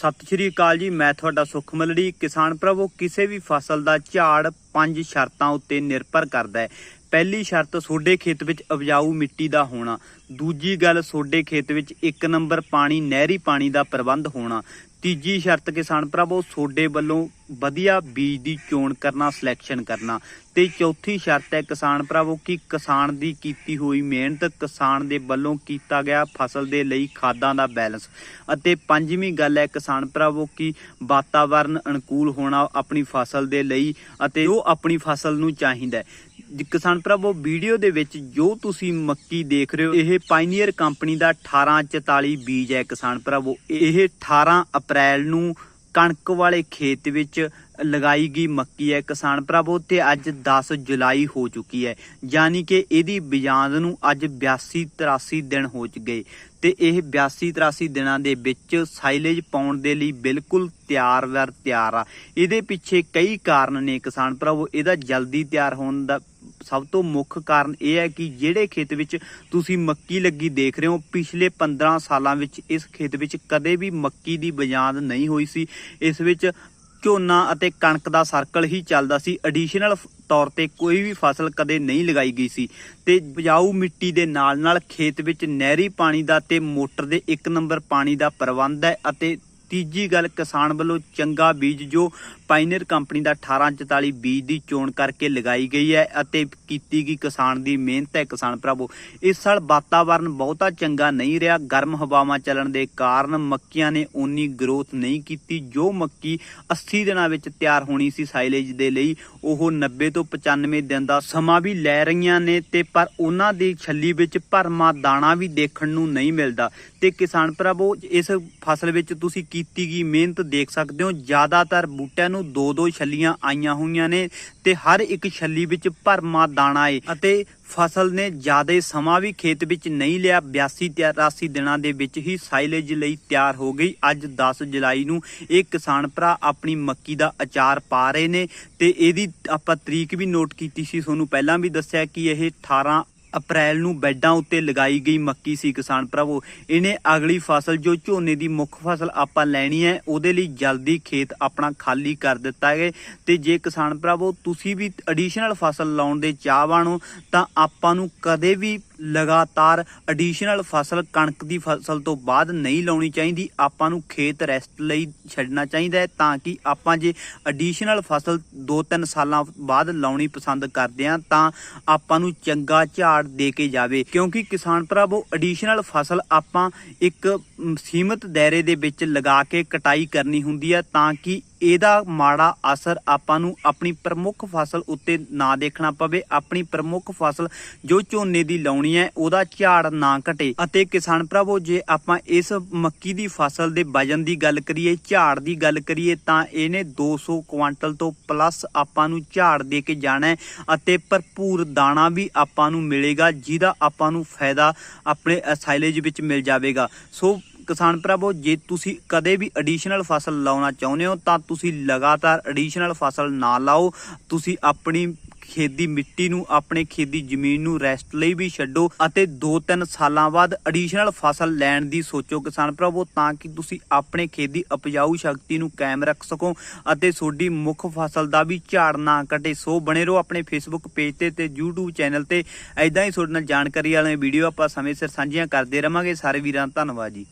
ਸਤਿ ਸ਼੍ਰੀ ਅਕਾਲ ਜੀ, ਮੈਂ ਤੁਹਾਡਾ ਸੁਖ ਮਲੜੀ। ਕਿਸਾਨ ਪ੍ਰਭੂ ਕਿਸੇ ਵੀ ਫਸਲ ਦਾ ਝਾੜ ਪੰਜ ਸ਼ਰਤਾਂ ਉੱਤੇ ਨਿਰਭਰ ਕਰਦਾ ਹੈ। ਪਹਿਲੀ ਸ਼ਰਤ ਤੁਹਾਡੇ ਖੇਤ ਵਿੱਚ ਉਪਜਾਊ ਮਿੱਟੀ ਦਾ ਹੋਣਾ। ਦੂਜੀ ਗੱਲ ਤੁਹਾਡੇ ਖੇਤ ਵਿੱਚ ਇੱਕ ਨੰਬਰ ਪਾਣੀ, ਨਹਿਰੀ ਪਾਣੀ ਦਾ ਪ੍ਰਬੰਧ ਹੋਣਾ। ਤੀਜੀ ਸ਼ਰਤ ਕਿਸਾਨ ਭਰਾਵੋ ਤੁਹਾਡੇ ਵੱਲੋਂ ਵਧੀਆ ਬੀਜ ਦੀ ਚੋਣ ਕਰਨਾ ਸਿਲੈਕਸ਼ਨ ਕਰਨਾ। ਤੇ ਚੌਥੀ ਸ਼ਰਤ ਹੈ ਕਿਸਾਨ ਭਰਾਵੋ ਕਿ ਕਿਸਾਨ ਦੀ ਕੀਤੀ ਹੋਈ ਮਿਹਨਤ ਕਿਸਾਨ ਦੇ ਵੱਲੋਂ ਕੀਤਾ ਗਿਆ ਫਸਲ ਦੇ ਲਈ ਖਾਦਾਂ ਦਾ ਬੈਲੈਂਸ ਅਤੇ ਪੰਜਵੀਂ ਗੱਲ ਹੈ ਕਿਸਾਨ ਭਰਾਵੋ ਕਿ ਵਾਤਾਵਰਨ ਅਨੁਕੂਲ ਹੋਣਾ ਆਪਣੀ ਫਸਲ ਦੇ ਲਈ ਅਤੇ ਉਹ ਆਪਣੀ ਫਸਲ ਨੂੰ ਚਾਹੀਦਾ ਕਿਸਾਨ ਭਰਾਵੋ ਵੀਡੀਓ ਦੇ ਵਿੱਚ ਜੋ ਤੁਸੀਂ ਮੱਕੀ ਦੇਖ ਰਹੇ ਹੋ, ਇਹ ਪਾਇਨੀਅਰ ਕੰਪਨੀ ਦਾ 1844 ਬੀਜ ਹੈ ਕਿਸਾਨ ਭਰਾਵੋ ਇਹ 18 ਅਪ੍ਰੈਲ ਨੂੰ ਕਣਕ ਵਾਲੇ ਖੇਤ ਵਿੱਚ ਲਗਾਈ ਗਈ ਮੱਕੀ ਹੈ ਕਿਸਾਨ ਭਰਾਵੋ ਤੇ ਅੱਜ 10 ਜੁਲਾਈ ਹੋ ਚੁੱਕੀ ਹੈ। ਯਾਨੀ ਕਿ ਇਹਦੀ ਬਿਜਾਂਦ ਨੂੰ ਅੱਜ 82 83 ਦਿਨ ਹੋ ਗਏ। ਤੇ ਇਹ 82 83 ਦਿਨਾਂ ਦੇ ਵਿੱਚ ਸਾਈਲੇਜ ਪਾਉਣ ਦੇ ਲਈ ਬਿਲਕੁਲ ਤਿਆਰ ਵਰ ਤਿਆਰ ਆ। ਇਹਦੇ ਪਿੱਛੇ ਕਈ ਕਾਰਨ ਨੇ ਕਿਸਾਨ ਭਰਾਵੋ ਇਹਦਾ ਜਲਦੀ ਤਿਆਰ ਹੋਣ ਦਾ ਸਭ ਤੋਂ ਮੁੱਖ ਕਾਰਨ ਇਹ ਹੈ ਕਿ ਜਿਹੜੇ ਖੇਤ ਵਿੱਚ ਤੁਸੀਂ ਮੱਕੀ ਲੱਗੀ ਦੇਖ ਰਹੇ ਹੋ, ਪਿਛਲੇ 15 ਸਾਲਾਂ ਵਿੱਚ ਇਸ ਖੇਤ ਵਿੱਚ ਕਦੇ ਵੀ ਮੱਕੀ ਦੀ ਬਜਾਂਦ ਨਹੀਂ ਹੋਈ ਸੀ। ਇਸ ਵਿੱਚ ਝੋਨਾ ਅਤੇ ਕਣਕ ਦਾ ਸਰਕਲ ਹੀ ਚੱਲਦਾ ਸੀ। ਐਡੀਸ਼ਨਲ ਤੌਰ ਤੇ ਕੋਈ ਵੀ ਫਸਲ ਕਦੇ ਨਹੀਂ ਲਗਾਈ ਗਈ ਸੀ। ਤੇ ਉਪਜਾਊ ਮਿੱਟੀ ਦੇ ਨਾਲ ਨਾਲ ਖੇਤ ਵਿੱਚ ਨਹਿਰੀ ਪਾਣੀ ਦਾ ਤੇ ਮੋਟਰ ਦੇ ਇੱਕ ਨੰਬਰ ਪਾਣੀ ਦਾ ਪ੍ਰਬੰਧ ਹੈ ਅਤੇ ਤੀਜੀ ਗੱਲ, ਕਿਸਾਨ ਵੱਲੋਂ ਚੰਗਾ ਬੀਜ ਜੋ ਪਾਇਨੀਅਰ ਕੰਪਨੀ ਦਾ 1844 ਬੀਜ ਦੀ ਚੋਣ ਕਰਕੇ ਲਗਾਈ ਗਈ ਹੈ ਅਤੇ ਕੀਤੀ ਗਈ ਕਿਸਾਨ ਦੀ ਮਿਹਨਤ ਹੈ ਕਿਸਾਨ ਭਰਾਵੋ। ਇਸ ਸਾਲ ਵਾਤਾਵਰਨ ਬਹੁਤਾ ਚੰਗਾ ਨਹੀਂ ਰਿਹਾ। ਗਰਮ ਹਵਾਵਾਂ ਚੱਲਣ ਦੇ ਕਾਰਨ ਮੱਕੀਆਂ ਨੇ ਓਨੀ ਗਰੋਥ ਨਹੀਂ ਕੀਤੀ, ਜੋ ਮੱਕੀ 80 ਦਿਨਾਂ ਵਿੱਚ ਤਿਆਰ ਹੋਣੀ ਸੀ ਸਾਈਲੇਜ ਦੇ ਲਈ, ਉਹ 90 ਤੋਂ 95 ਦਿਨ ਦਾ ਸਮਾਂ ਵੀ ਲੈ ਰਹੀਆਂ ਨੇ ਤੇ ਪਰ ਉਹਨਾਂ ਦੀ ਛੱਲੀ ਵਿੱਚ ਭਰਮਾ ਦਾਣਾ ਵੀ ਦੇਖਣ ਨੂੰ ਨਹੀਂ ਮਿਲਦਾ। ਤੇ ਕਿਸਾਨ ਭਰਾਵੋ, ਇਸ ਫਸਲ ਵਿੱਚ ਤੁਸੀਂ ਕੀਤੀ ਗਈ ਮਿਹਨਤ ਦੇਖ ਸਕਦੇ ਹੋ। ਜ਼ਿਆਦਾਤਰ ਬੂਟਿਆਂ ਨੂੰ ਦੋ ਦੋ ਛੱਲੀਆਂ ਆਈਆਂ ਹੋਈਆਂ ਨੇ ਤੇ ਹਰ ਇੱਕ ਛੱਲੀ ਵਿੱਚ ਭਰਮਾ ਦਾਣਾ ਏ। ਅਤੇ ਫਸਲ ਨੇ ਜ਼ਿਆਦਾ ਸਮਾਂ ਵੀ ਖੇਤ ਵਿੱਚ ਨਹੀਂ ਲਿਆ। 82 ਤੇ 83 ਦਿਨਾਂ ਦੇ ਵਿੱਚ ਹੀ ਸਾਈਲੇਜ ਲਈ ਤਿਆਰ ਹੋ ਗਈ। ਅੱਜ 10 ਜੁਲਾਈ ਨੂੰ ਇਹ ਕਿਸਾਨ ਭਰਾ ਆਪਣੀ ਮੱਕੀ ਦਾ ਅਚਾਰ ਪਾ ਰਹੇ ਨੇ ਤੇ ਇਹਦੀ ਆਪਾਂ ਤਰੀਕ ਵੀ ਨੋਟ ਕੀਤੀ ਸੀ। ਤੁਹਾਨੂੰ ਪਹਿਲਾਂ ਵੀ ਦੱਸਿਆ ਕਿ ਇਹ 18 ਅਪ੍ਰੈਲ ਨੂੰ ਬੈੱਡਾਂ ਉੱਤੇ ਲਗਾਈ ਗਈ ਮੱਕੀ ਸੀ ਕਿਸਾਨ ਭਰਾਵੋ। ਇਹਨੇ ਅਗਲੀ ਫਸਲ, ਜੋ ਝੋਨੇ ਦੀ ਮੁੱਖ ਫਸਲ ਆਪਾਂ ਲੈਣੀ ਹੈ, ਉਹਦੇ ਲਈ ਜਲਦੀ ਖੇਤ ਆਪਣਾ ਖਾਲੀ ਕਰ ਦਿੱਤਾ ਹੈ। ਤੇ ਜੇ ਕਿਸਾਨ ਭਰਾਵੋ, ਤੁਸੀਂ ਵੀ ਐਡੀਸ਼ਨਲ ਫਸਲ ਲਾਉਣ ਦੇ ਚਾਹਵਾਨ ਹੋ, ਤਾਂ ਆਪਾਂ ਨੂੰ ਕਦੇ ਵੀ ਲਗਾਤਾਰ ਐਡੀਸ਼ਨਲ ਫਸਲ ਕਣਕ ਦੀ ਫਸਲ ਤੋਂ ਬਾਅਦ ਨਹੀਂ ਲਾਉਣੀ ਚਾਹੀਦੀ। ਆਪਾਂ ਨੂੰ ਖੇਤ ਰੈਸਟ ਲਈ ਛੱਡਣਾ ਚਾਹੀਦਾ ਹੈ ਤਾਂ ਕਿ ਆਪਾਂ ਜੇ ਐਡੀਸ਼ਨਲ ਫਸਲ 2-3 ਸਾਲਾਂ ਬਾਅਦ ਲਾਉਣੀ ਪਸੰਦ ਕਰਦੇ ਹਾਂ ਤਾਂ ਆਪਾਂ ਨੂੰ ਚੰਗਾ ਝਾੜ ਦੇ ਕੇ ਜਾਵੇ। ਕਿਉਂਕਿ ਕਿਸਾਨ ਭਰਾਵੋ ਐਡੀਸ਼ਨਲ ਫਸਲ ਆਪਾਂ ਇੱਕ ਮ, ਸੀਮਤ ਦਾਇਰੇ ਦੇ ਵਿੱਚ ਲਗਾ ਕੇ ਕਟਾਈ ਕਰਨੀ ਹੁੰਦੀ ਹੈ ਤਾਂ ਕਿ ਇਹਦਾ ਮਾੜਾ ਅਸਰ ਆਪਾਂ ਨੂੰ ਆਪਣੀ ਪ੍ਰਮੁੱਖ ਫਸਲ ਉੱਤੇ ਨਾ ਦੇਖਣਾ ਪਵੇ। ਆਪਣੀ ਪ੍ਰਮੁੱਖ ਫਸਲ ਜੋ ਝੋਨੇ ਦੀ ਲਾਉਣੀ ਹੈ, ਉਹਦਾ ਝਾੜ ਨਾ ਘਟੇ। ਅਤੇ ਕਿਸਾਨ ਭਰਾਵੋ, ਜੇ ਆਪਾਂ ਇਸ ਮੱਕੀ ਦੀ ਫਸਲ ਦੇ ਵਜਨ ਦੀ ਗੱਲ ਕਰੀਏ, ਝਾੜ ਦੀ ਗੱਲ ਕਰੀਏ, ਤਾਂ ਇਹਨੇ 200 ਕੁਆਂਟਲ ਤੋਂ ਪਲੱਸ ਆਪਾਂ ਨੂੰ ਝਾੜ ਦੇ ਕੇ ਜਾਣਾ ਅਤੇ ਭਰਪੂਰ ਦਾਣਾ ਵੀ ਆਪਾਂ ਨੂੰ ਮਿਲੇਗਾ, ਜਿਹਦਾ ਆਪਾਂ ਨੂੰ ਫਾਇਦਾ ਆਪਣੇ ਸਾਈਲੇਜ ਵਿੱਚ ਮਿਲ ਜਾਵੇਗਾ। ਸੋ ਕਿਸਾਨ ਭਰਾਵੋ, ਜੇ ਤੁਸੀਂ ਕਦੇ ਵੀ ਐਡੀਸ਼ਨਲ ਫਸਲ ਲਾਉਣਾ ਚਾਹੁੰਦੇ ਹੋ, ਤਾਂ ਤੁਸੀਂ ਲਗਾਤਾਰ ਐਡੀਸ਼ਨਲ ਫਸਲ ਨਾ ਲਾਓ। ਤੁਸੀਂ ਆਪਣੀ ਖੇਤ ਦੀ ਮਿੱਟੀ ਨੂੰ, ਆਪਣੇ ਖੇਤ ਦੀ ਜ਼ਮੀਨ ਨੂੰ ਰੈਸਟ ਲਈ ਵੀ ਛੱਡੋ ਅਤੇ 2-3 ਸਾਲਾਂ ਬਾਅਦ ਐਡੀਸ਼ਨਲ ਫਸਲ ਲੈਣ ਦੀ ਸੋਚੋ ਕਿਸਾਨ ਭਰਾਵੋ, ਤਾਂ ਕਿ ਤੁਸੀਂ ਆਪਣੇ ਖੇਤ ਦੀ ਉਪਜਾਊ ਸ਼ਕਤੀ ਨੂੰ ਕਾਇਮ ਰੱਖ ਸਕੋ ਅਤੇ ਤੁਹਾਡੀ ਮੁੱਖ ਫਸਲ ਦਾ ਵੀ ਝਾੜ ਨਾ ਘਟੇ ਸੋ ਬਣੇ ਰਹੋ ਆਪਣੇ ਫੇਸਬੁੱਕ ਪੇਜ ਤੇ ਤੇ YouTube ਚੈਨਲ ਤੇ। ਐਦਾਂ ਹੀ ਤੁਹਾਡੇ ਨਾਲ ਜਾਣਕਾਰੀ ਵਾਲੀਆਂ ਵੀਡੀਓ ਆਪਾਂ ਸਮੇਂ ਸਿਰ ਸਾਂਝੀਆਂ ਕਰਦੇ ਰਵਾਂਗੇ। ਸਾਰੇ ਵੀਰਾਂ ਦਾ ਧੰਨਵਾਦ ਜੀ।